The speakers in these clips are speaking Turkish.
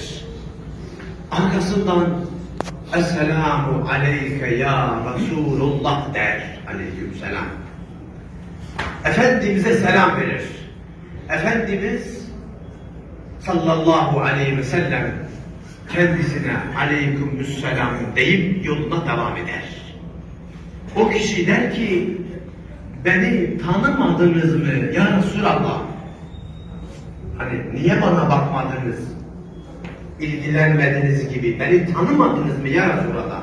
verir. Arkasından Esselamu aleyke ya Resulullah der aleykümselam. Efendimiz'e selam verir. Efendimiz sallallahu aleyhi ve sellem kendisine aleykümselam deyip yoluna devam eder. O kişi der ki beni tanımadınız mı ya Resulallah? Hani niye bana bakmadınız? İlgilenmediniz gibi beni tanımadınız mı ya Resulallah?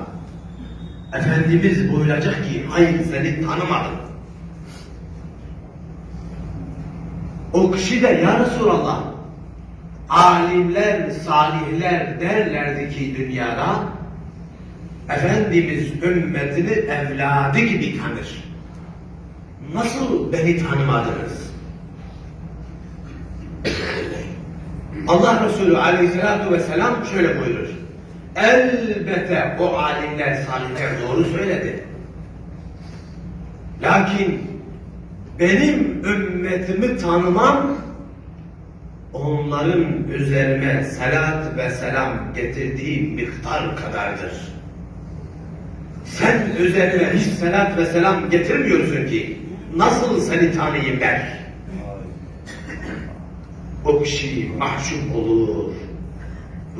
Efendimiz buyuracak ki hayır seni tanımadım. O kişi de ya Resulallah alimler, salihler derlerdi ki dünyada Efendimiz ümmetini evladı gibi tanır. Nasıl beni tanımadınız? Allah Resulü aleyhissalatu vesselam şöyle buyurur. Elbette o alimler, salihler doğru söyledi. Lakin benim ümmetimi tanımam onların üzerine salat ve selam getirdiği miktar kadardır. Sen üzerine hiç salat ve selam getirmiyorsun ki nasıl seni tanıyayım der. O kişi mahcup olur,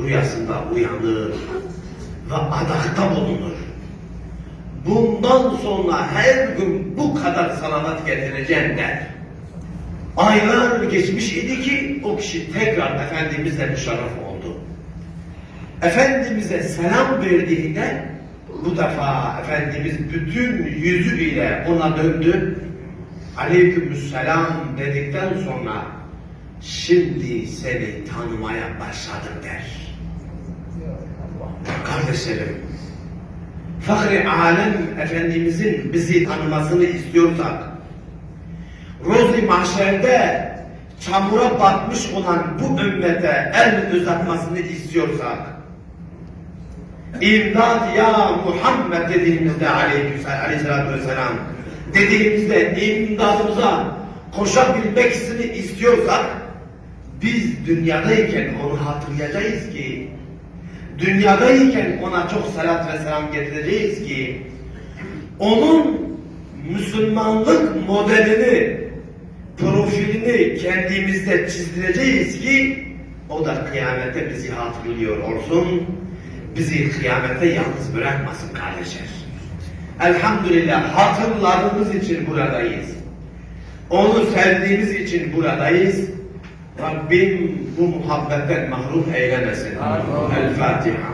rüyasında uyanır ve adakta bulunur. Bundan sonra her gün bu kadar salavat getireceğim der. Aylar geçmiş idi ki o kişi tekrar Efendimizle müşerref oldu. Efendimiz'e selam verdiğinde bu defa Efendimiz bütün yüzüyle ona döndü. Aleykümselam dedikten sonra şimdi seni tanımaya başladım der. Kardeşlerim, Fahri Alem Efendimizin bizi tanımasını istiyorsak, Rozi Mahşer'de çamura batmış olan bu ümmete el uzatmasını istiyorsak, İmdad ya Muhammed dediğimizde aleyhissalatü vesselam, dediğimizde imdadımıza koşabilmesini istiyorsak, biz dünyadayken onu hatırlayacağız ki, dünyadayken ona çok salat ve selam getireceğiz ki, onun Müslümanlık modelini, profilini kendimizde çizdireceğiz ki, o da kıyamette bizi hatırlıyor olsun, bizi kıyamette yalnız bırakmasın kardeşler. Elhamdülillah hatırladığımız için buradayız. Onu sevdiğimiz için buradayız. ربهم محبة محروم إلى سنة الفاتحة.